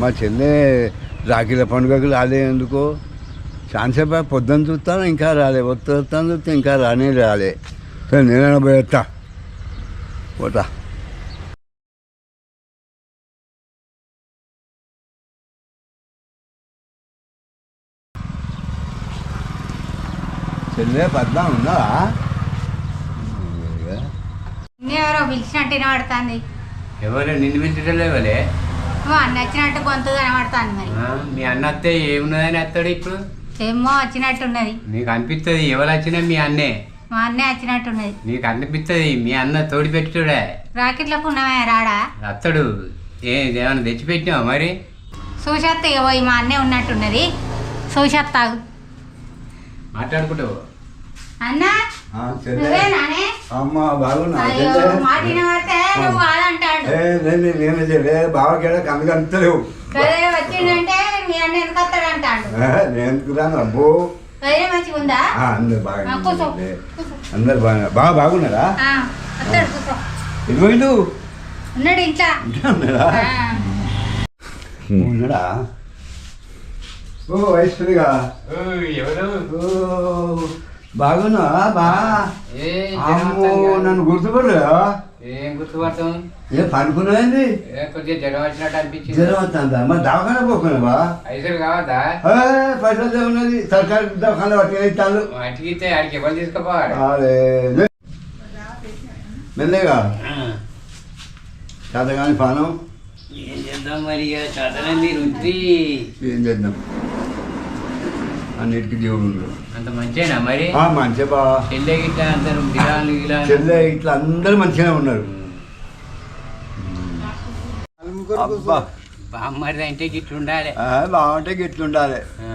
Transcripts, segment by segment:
మా చెల్లె రాఖీల పండుగకు రాలే ఎందుకో? చాలాసేపు పొద్దున్న చూస్తాను ఇంకా రాలే. వస్తాను చూస్తే ఇంకా రానే రాలే. సరే నేనైనా పోయి వస్తా పోతా. చెల్లె పద్దా ఉందా ఎవరో పిలిచినట్టు వినబడుతుంది. ఎవరు నిన్ను మా అన్న వచ్చినట్టు గొంతు కనబడుతుంది మరి. మీ అన్న అత్తే ఏమున్నదని అత్తాడు ఇప్పుడు? ఏమో వచ్చినట్టున్నది. నీకు అనిపిస్తుంది ఎవరు వచ్చినా మీ అన్నే? మా అన్నే వచ్చినట్టున్నది. నీకు అనిపిస్తుంది మీ అన్న తోడి పెట్టుడే? రాకెట్లకు ఉన్నవే రాడా? అత్తడు ఏ ఏమైనా తెచ్చిపెట్టినావా మరి? ఇక పోయి మా అన్నే ఉన్నట్టున్నది. సూషత్తాగు మాట్లాడుకుంటావు? అన్న ఆ, చెల్లె. నువ్వేనానే అమ్మ బాగున్నా? మాట వినబడితే నువ్వు నేను బావకేడ నేను అబ్బో. ఉందా? ఆ, అందరు బాగా అందరు బాగా బాగా బాగున్నారా ఉన్నాడు ఇంట్లో. ఉన్నాడా. ఉన్నాడా? ఓ ఓ బాగున్నా బా? ఏ అమ్మో నన్ను గుర్తుపడరా ఏం గుర్తుపడతాం ఏ పనుకున్నాయండి ఏ కొద్దిగా జ్వరం వచ్చినట్టు అనిపించింది. జ్వరం వస్తుందా మరి దవాఖాన పోకున్నా బా పైసలు కావద్దా? పైసలు ఉన్నది? సర్కారు దవాఖాన పట్టుకుని ఇస్తాను అడిగితే ఆడికి ఎవరు తీసుకుపోవాలి? మెల్లగా. చేతగాని పానం. ఏం చేద్దాం మరి చదవండి రుద్ది ఏం చేద్దాం? అన్నిటికీ దేవుడు ఉన్నాడు. అంత మంచిగా మరి? ఆ, మంచిగా బా. చెల్లె అందరు ఇట్లా అందరూ మంచిగానే ఉన్నారు. బాగుంటే గిట్ల ఉండాలి ఆ,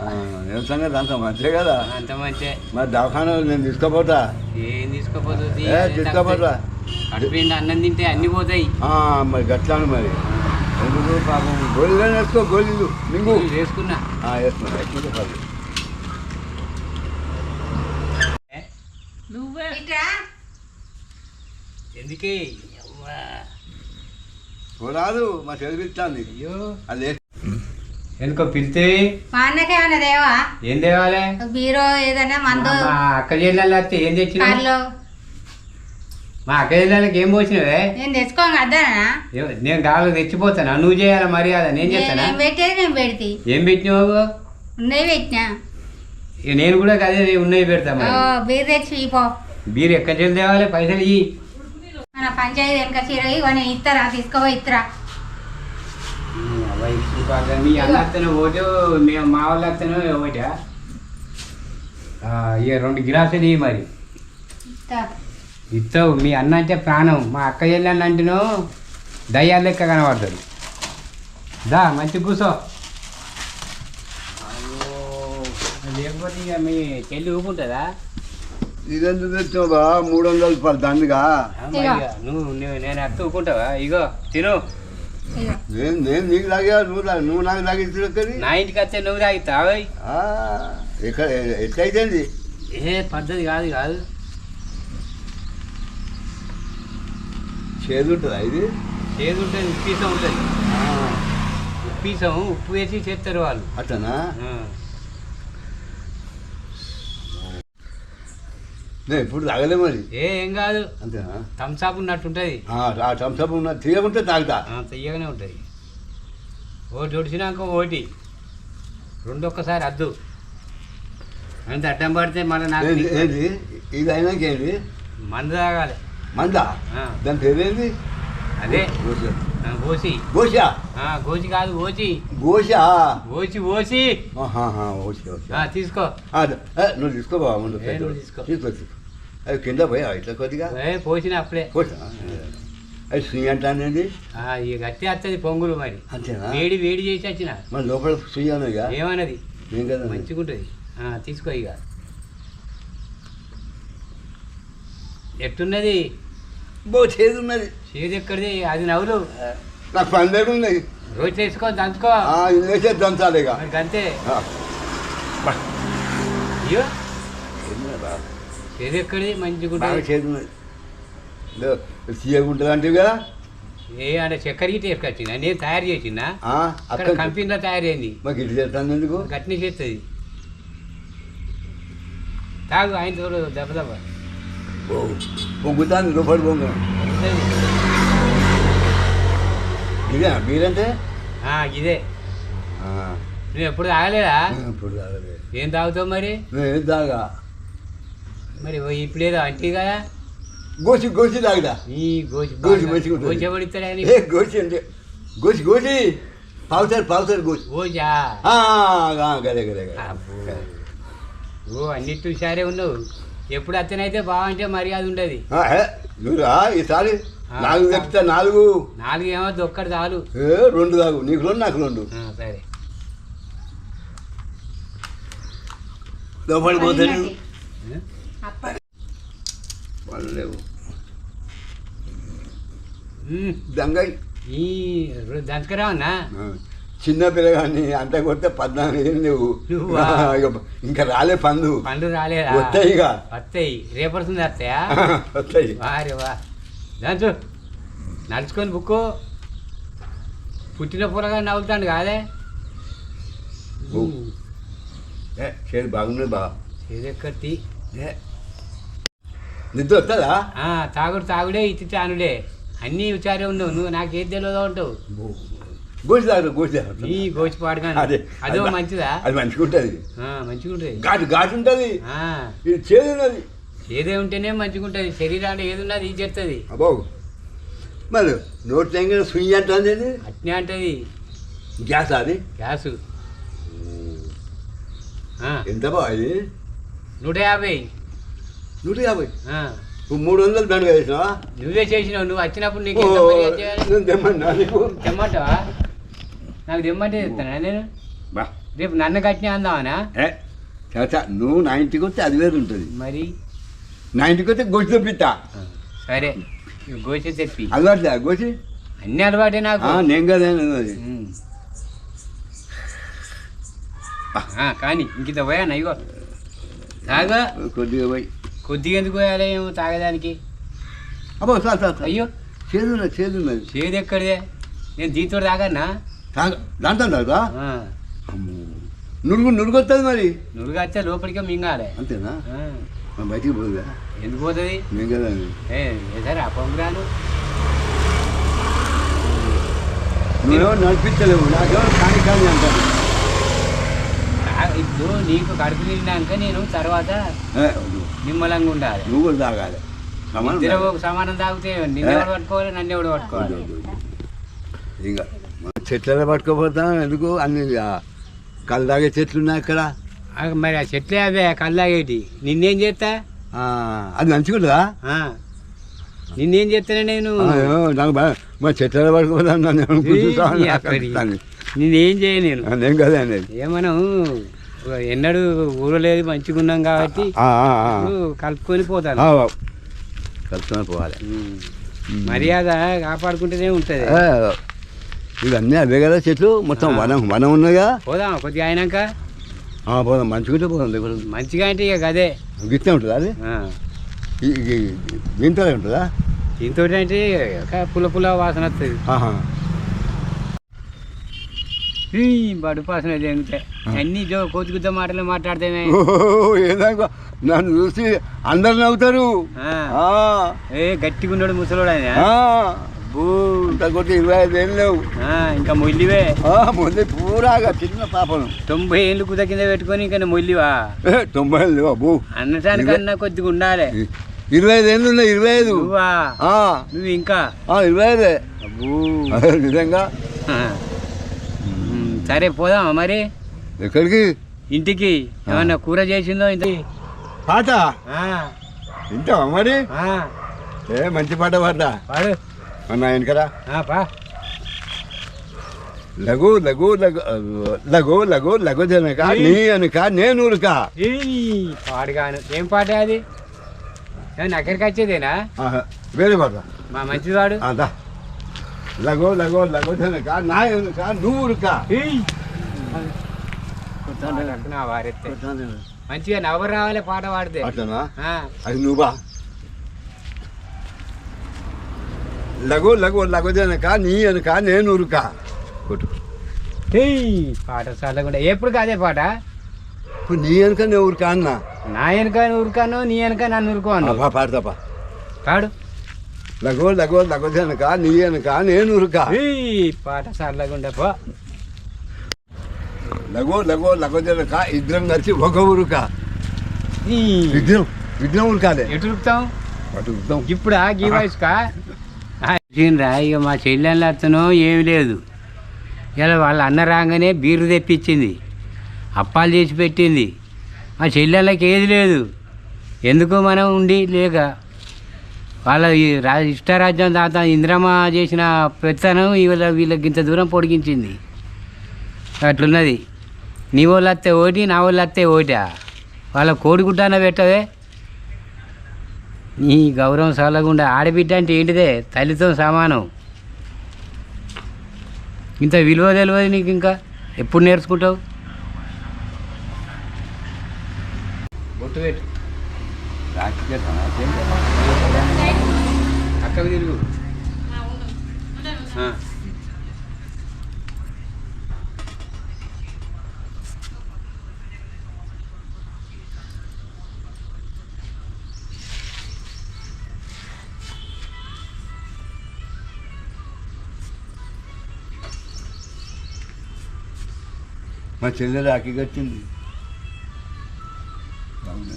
ఆ, ఏం సంగతి? అంత మంచిదే కదా. అంత మంచి మరి దవాఖాన నేను తీసుకోపోతా. ఏం తీసుకోపోతుంది ఏ తీసుకోపోతా. అడిపోయింది అన్నం తింటే అన్ని పోతాయి. ఆ, మరి గట్లాను మరి. ఎందుకు పాపం? గోళీలు వేసుకో మింగు ఇవి వేసుకున్నా. ఆ, వేసుకున్నా వేసుకుంటే పర్లేదు. ఇట్రా ఎందుకే? రాదు మా చదివిస్తాను అయ్యో. అది ఎందుకో పిలితే? మా అన్నకే ఏమన్నా దేవా ఏం తేవాలి? బీరో ఏదైనా మందు? అక్క చెల్లెళ్ళు వస్తే ఏం తెచ్చినా కార్లో మా అక్క చెల్లెళ్ళకి ఏం పోసినవే? నేను తెచ్చుకోండి అద్దానా నేను గాలు తెచ్చిపోతానా? నువ్వు చేయాలా మర్యాద నేను చేస్తానా? నేను పెట్టేది నేను పెడితే. ఏం పెట్టినావు ఉన్నాయి పెట్టినా. నేను కూడా అదే ఉన్నాయి పెడతా ఓ, మరి బీర్ తెచ్చి ఇపో బీరు ఎక్కడ చెల్లి తేవాలి? పైసలు ఇయ్యి. మన పంచాయతీ వెనక చీర ఇవన్నీ ఇస్తారా తీసుకోవో ఇస్తారా మీ అన్న అత్తను ఒకటి మీ మా వాళ్ళ ఆ, ఇక రెండు గిలాసులు ఇయ్యి మరి. ఇస్తావు మీ అన్న అంటే ప్రాణం. మా అక్క చెల్లి అన్న అంటేను దయ్యాలు లెక్క కనబడతాడు దా మంచి కూసో. లేకపోతే ఇక మీ చెల్లి ఊపుంటుందా? ఇదెందుకు తెచ్చావా మూడు వందల రూపాయలు దండగా. నువ్వు నువ్వు- నేను అత్త ఊపుకుంటావా ఇగో తిను. ఇగో. నేను నేను నీకు తాగా నువ్వు తాగు నువ్వు నాకు తాగించు నా ఇంటికి వస్తే నువ్వు తాగుతావు ఎక్కడ ఎట్లయితేంది? ఏ పద్ధతి కాదు కాదు. చేదు ఉంటుందా ఇది? చేదు ఉంటుంది ఉప్పీసం ఉంటుంది. ఉప్పీసం ఉప్పు వేసి చేస్తారు వాళ్ళు. అట్లనా ఇప్పుడు తాగలే మరి. ఏ ఏం కాదు. అంతేనా? థమ్సాప్ ఉన్నట్టు ఉంటుంది. ఆ టంసప్ ఉన్న తీయకుంటే తాగుతా. తీయగానే ఉంటుంది. ఒకటి ఒడిచినాక ఒకటి. రెండు ఒక్కసారి అద్దు. అంత అడ్డం పడితే మళ్ళీ నాకు ఇది అయినాక ఏంది? మందు తాగాలి. మందా. దాని పేరేంది? అదే. ఓసి గోషా. గోచి కాదు ఓచి గోషా? ఓచి ఓసి ఆ, తీసుకో. నువ్వు తీసుకో బాబా ముందు కింద పోయా ఇట్లా కొద్దిగా? ఏ పోసిన అప్పుడే. అది సుయ్యి ఇక గట్టి వస్తుంది పొంగులు మరి. అంతేనా? వేడి వేడి చేసి వచ్చిన. మన లోపల సుయ్యి ఏమన్నది? ఏం కదా మంచిగా ఉంటుంది ఆ, తీసుకో ఇక. ఎట్టున్నది? బో చేదు ఉన్నది చేదు ఎక్కడిది అది నవ్వులు. నాకు పని లేకున్నాయి రోజు చేసుకో దంచుకో. వేసే దంచాలి ఇక. అంతే. అయ్యో? చేదు ఎక్కడిది మంచిగా చేదు ఉన్నది తీయగా ఉంటుంది అంటే కదా? ఏ అంటే చక్కెర గిట్ట వేసుకొచ్చిందా? నేను తయారు చేసిందా? అక్కడ కంపెనీలో తయారు అయింది మాకు ఇటు చేస్తాను ఎందుకు? గట్టిని చేస్తుంది తాగు ఆయన దెబ్బ దెబ్బ పొంగుతాను లోపలి పొంగు. ఇదే మీరంటే ఇదే నువ్వు ఎప్పుడు తాగలేదా ఇప్పుడు తాగలే. ఏం తాగుతావు మరి ఏం తాగా మరి ఇప్పుడేదో అంటే కదా గోసి గోసి తాగుదా ఈ గోచి గోచి మంచిగా ఎవడిస్తాడా ఏ గోసి అంటే గోసి గోసి పావుతారు పావుతారు గోసి ఆ, గదే గదే. ఓ అన్నిటి హుషారే ఉన్నావు ఎప్పుడు అత్తనైతే బాగుంటే మర్యాద ఉండదు. ఈసారి. నాలుగు చెప్తా నాలుగు నాలుగు. ఏమో ఒక్కటి చాలు. ఏ, రెండు తాగు నీకు రెండు నాకు రెండు. ఆ, సరే. లోపలి పోతాను పడినట్టే. అప్పటి వాళ్ళు లేవు. ఉమ్, దంగయ్ ఈ దంచకరా ఉన్నా ఆ, చిన్న పిల్లగాన్ని అంత కొడితే పద్నాలుగు నువ్వా? ఇక రాలే పండు. పండ్లు రాలేదా? వస్తాయి ఇక వస్తాయి రేపడుతుంది వస్తాయా వస్తాయి వారి వా. నడుచుకొని బుక్కు. పుట్టిన పూరగా నవ్వుతాడు కాదే? చేదు బాగున్నది బా. నిద్ర వస్తుందా తాగుడు తాగుడే ఇటు తానుడే. అన్నీ విచారే ఉన్నావు. నువ్వు నాకు ఏది తెలియదు ఉంటావు గోసి తాగు గోసి తాగు. నీ గోచిపాడుగా అదే అదో అది- మంచిదా? అది మంచిగా ఉంటుంది ఆ, మంచిగా ఉంటుంది ఘాటు ఘాటు ఉంటుంది ఆ, ఇది చేదు ఉన్నది ఏదే ఉంటేనే మంచిగా ఉంటుంది శరీరాన్ని ఏది ఉన్నది ఇది చేస్తుంది అబ్బో. మరి నోట్ తెంగిన సుయ్యి అంటుంది? అట్నే అంటది. గ్యాస్ అది? గ్యాసు. ఆ, ఎంత బా ఇది? నూట యాభై. నూట యాభై? నువ్వు మూడు వందలు దండగా వేసినావా నువ్వే చేసినావు. నువ్వు వచ్చినప్పుడు నీకు? తెమ్మంటావా? నాకు తెమ్మంటే చెప్తానా? నేను? బా. రేపు నన్ను కట్టినా అందావనా? ఏ నువ్వు నా ఇంటికి వస్తే అది వేరు ఉంటుంది మరి? నా ఇంటికి వస్తే గోసి తెప్పిస్తా. సరే. గోసి తెప్పి. అలవాట్లే గోసి? అన్ని అలవాటే నాకు. నేను కదా కానీ ఇంకింత పోయాను? ఇగో. తాగా. కొద్దిగా పోయి. కొద్దిగా ఎందుకు పోయాలి ఏమో తాగడానికి అబ్బో సార్ సార్. అయ్యో. చేదున్నది చేదున్నది చేదు ఎక్కడిదే? నేను దీంతో తాగన్నా? తాగ దాంతో అమ్మో. నురుగు నురుగు వస్తుంది మరి. నురుగా వచ్చే లోపలికే మింగాలి. అంతేనా? బయటికి పోదుగా ఎందుకు పోతుంది? నేను కదా. ఏ సరే అపంరాను నువ్వేమో నడిపించలేవు? నాకేమో కానీ కానీ అంటాను ఇప్పుడు నీకు కడుపు తిన్నాక నేను తర్వాత. నిమ్మలంగా ఉండాలి. నువ్వు కూడా తాగాలి. సమానం తాగితే నిన్ను ఎవడు పట్టుకోవాలి? నన్ను ఎవడు పట్టుకోవాలి. ఇంకా. చెట్లలో పట్టుకోపోతాం. ఎందుకు? అన్ని ఆ, కళ్ళు తాగే చెట్లు ఉన్నాయి అక్కడ మరి ఆ చెట్లే అవే కళ్ళాగేటి నిన్నేం చేస్తా? అది మంచిగుంటుందా ఆ, నిన్నేం చేస్తానే నేను? నాకు మా చెట్లలో పట్టుకోపోతాం నన్ను ఏమన్నా కూర్చుంటావా? ఈ అక్కడి. దాన్ని. నేనేం చేయను నేను? ఆ, నేను కదా అనేది. ఏమనం? ఎన్నడూ ఊరలేదు మంచిగా ఉన్నాం కాబట్టి కలుపుకొని పోతాను. కలుపుకొని పోవాలి. మర్యాద కాపాడుకుంటూనే ఉంటుంది. ఇవన్నీ అవే కదా చెట్లు. మొత్తం. వనం వనం ఉన్నగా పోదాం కొద్దిగా అయినాక? ఆ, పోదాం. మంచిగుంటే పోదాం దగ్గర మంచిగా అంటే ఇక గదే. గిట్టే ఉంటుందా అది? దీంతో ఉంటుందా? దీంతో అంటే పుల్ల పుల్ల వాసన వస్తుంది. బడు వాసన జరుగుతాయి అన్ని జో కోతి గుద్ద మాటలు మాట్లాడితేనే నన్ను చూసి అందరు నవ్వుతారు. ఏ గట్టిగా ఉన్నాడు ముసలోడు ఆయన. ఆ. బూ, ఇంత కొట్టి ఇరవై ఐదు ఏళ్ళు లేవు. ఇంకా మొల్లివే ఆ, ముందు పూరాగా చిన్న పాపను. తొంభై ఏళ్ళు కుద కింద పెట్టుకొని ఇంకా మొల్లివా తొంభై ఏళ్ళు అబ్బో అనటానికన్నా కొద్దిగా ఉండాలి. ఇరవై ఐదు ఏళ్ళు ఉన్నాయి ఇరవై ఐదు. నువ్వా? ఇంకా? ఆ, ఇరవై ఐదే. అబ్బో. నిజంగా. సరే పోదామా మరి? ఎక్కడికి? ఇంటికి. ఏమన్నా కూర చేసిందో ఇంత పాట? వింటావా మరి? ఏ మంచి పాట పాట పాడు. అన్న వెనకరా పా. లఘు లఘు లఘు లఘు లఘు లఘు జనక నీ అనక నేను ఉరక పాడుగాను. ఏం పాట అది? ఏమన్నా అక్కడికి వచ్చేదేనా? వేరే పాట. మా మంచివాడు. అదా లఘు లఘు లఘు జనక నా ఎనుక నువ్వు ఉరక మంచిగా నవ్వు రావాలి పాట పాడితే. అట్లనా? అది నువ్వా? లఘు లఘు లఘుదనక నీ అనక నేను ఉరుక. కొట్టు. పాట చల్లకుండా ఎప్పుడు కాదే పాట? ఇప్పుడు నీ వెనక నేను ఉరుక అన్నా. నా వెనక ఉరుకాను నీ వెనక నన్ను ఉరుకోను అబ్బా, పాడతాపా పాడు. లఘు లఘు లఘుదనక నీ వెనక నేను ఉరుక. పాట చల్లకుండా పో. లఘు లఘు లఘుదనక ఇద్దరం కలిసి ఒక ఉరుక. ఈ ఇద్దరం ఇద్దరం ఉరకాలే. ఎటు ఉరుకుతాం అటు ఉరుకుతాం. ఇప్పుడు గీ వయసుకా? రా ఇక మా చెల్లెళ్ళ అతను ఏమి లేదు. ఇలా వాళ్ళ అన్న రాగానే బీరు తెప్పించింది. అప్పాలు చేసి పెట్టింది. మా చెల్లెళ్ళకి ఏది లేదు. ఎందుకు మనం ఉండి లేక వాళ్ళ ఈ రా ఇష్టరాజ్యం తాత ఇంద్రమ్మ చేసిన పెత్తనం వీళ్ళ వీళ్ళకి ఇంత దూరం పొడిగించింది. అట్లున్నది. నీ వాళ్ళు వస్తే ఓటి నా వాళ్ళు వస్తే ఓటా? వాళ్ళ కోడిగుడ్డాన పెట్టవే? నీ గౌరవం సలగుండా ఆడబిడ్డ అంటే ఏంటిదే? తల్లితో సమానం. ఇంత విలువ తెలియదు నీకు ఇంకా? ఎప్పుడు నేర్చుకుంటావు? బొట్టు పెట్టు అక్కకు తిరుగు. ఆ. మా చెల్లె అవును.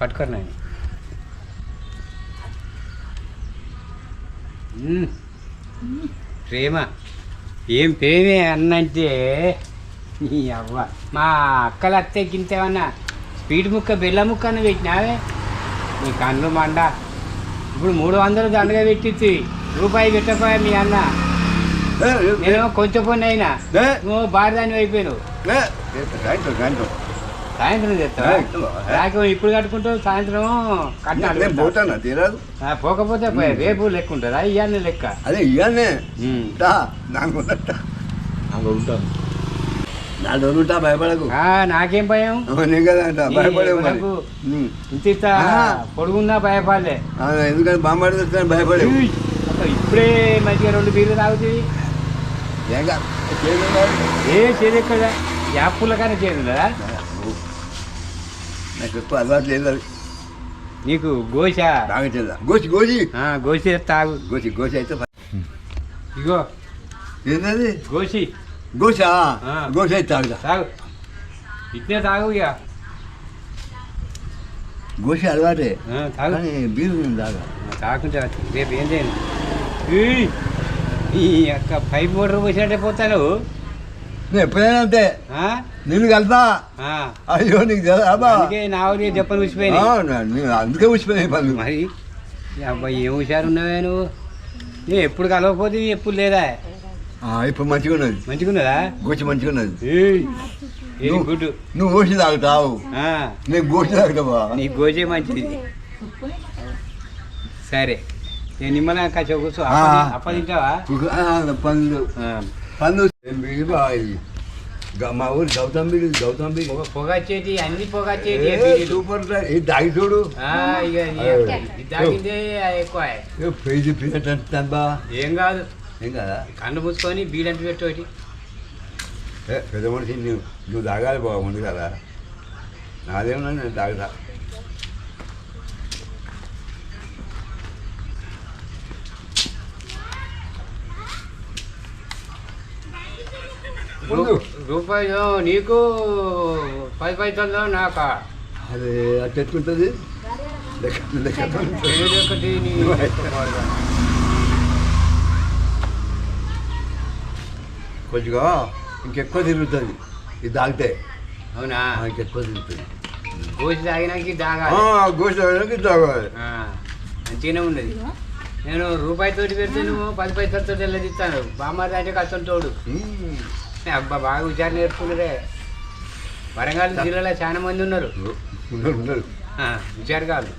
పట్టుకోరు నాయన. ప్రేమ. ఏం ప్రేమే అన్నంటే నీ అవ్వ. మా అక్కల అత్తే గింతేమన్నా స్పీడ్ ముక్క బెల్ల ముక్క అని పెట్టినావే? నీ కళ్ళు మండ. ఇప్పుడు మూడు వందలు దండగా పెట్టింది రూపాయి పెట్టపోయా మీ అన్న? నేను కొంచెం కొన్ని అయినా. ఏ, నువ్వు ఏ, ఏ, సాయంత్రం చేస్తావా? ఇప్పుడు కట్టుకుంటావు సాయంత్రం కట్టాలి నేను పోతానా తీరాదు? ఆ, పోకపోతే పోయి. రేపు లెక్క ఉంటుందా? ఇవన్నీ లెక్క. అదే ఇవన్నే నాకు నా ఉంటా భయపడకు. నాకేం భయం? నేను కదా ఉమ్. ఇంత. పొడుగున్నా భయపడలే. ఎందుకంటే బాంబాడి తెస్తాను ఇప్పుడే మంచిగా రెండు బీర్లు తాగుతుంది ఏం చేదు ఎక్కడ? యాప్పుల కానీ చేదు కదా నాకు ఎక్కువ అలవాటు లేదు నీకు గోష? గోచి గోచి ఆ, గోసి తాగు. గోచి గోచి అయితే ఇగో. ఏంటది గోసి గోచి అయితే తాగుదా తాగు ఇట్నే తాగు ఇక గోచి అలవాటే కానీ బీరు నేను తాగా తాకుంటా రేపు ఏం చేయను ఈ అక్క పైప్ మోటార్ పోసినట్టే పోతాను నేను ఎప్పుడైనా అంతే? నిన్ను కలుతా ఆ. అయ్యో నీకు తెలుసా నా ఊరి చెప్పని ఊసిపోయినాయి ఆ, నా- నేను అందుకే వచ్చిపోయినాయి పనులు మరి అబ్బాయి ఏం హుషారు ఉన్నావే నువ్వు ఎప్పుడు కలవకపోతే ఎప్పుడు లేదా ఇప్పుడు మంచిగా ఉన్నది. మంచిగున్నదా గోచి మంచిగా ఉన్నది. ఏయ్, ఏం నువ్వు- గుడ్డు? నువ్వు గోచి తాగుతావు. ఆ, నేను గోచి తాగుతావా? నీ గోజే మంచిది. సరే. నేను నిమ్మల కచ్చ కూర్చో. ఆ. అప్ప తింటావా? ఆ, పండ్లు. పండ్లు మా ఊరు గౌతమ్ బీరు గౌతమ్ పొగ పొగచ్చేటి అన్ని ఏ, పొగచ్చేటి సూపర్. ఇది తాగి చూడు. తాగిందే ఎక్కువ. ఏం కాదు. ఏం కదా? కన్ను మూసుకొని బీడంటు పెట్టోటి ఏ, పెద్ద మనిషి నువ్వు నువ్వు తాగాలి బాగా ముందు కదా. నాదేమన్నా నేను తాగుతా. ముందు. రూపాయి నీకు పది పైసలు నాక? అది అట్లా ఎత్తుకుంటుంది లెక్క లెక్క ఏది ఒకటి నీ కొద్దిగా ఇంకెక్కువ తిరుగుతుంది. ఇది తాగితే. అవునా? ఇంకెక్కువ తిరుగుతుంది. గోసి తాగినాకి తాగాలి. గోసి తాగడానికి తాగాలి. మంచిగానే ఉన్నది. నేను రూపాయి తోటి పెడితే నువ్వు పది పైసలతో వెళ్ళదిస్తాను బామ్మారి అంటే కష్టం తోడు. అబ్బా బాగా విచారణ నేర్చుకున్నారే. వరంగల్ జిల్లాలో చాలా మంది ఉన్నారు. ఉన్నారు విచారకాలు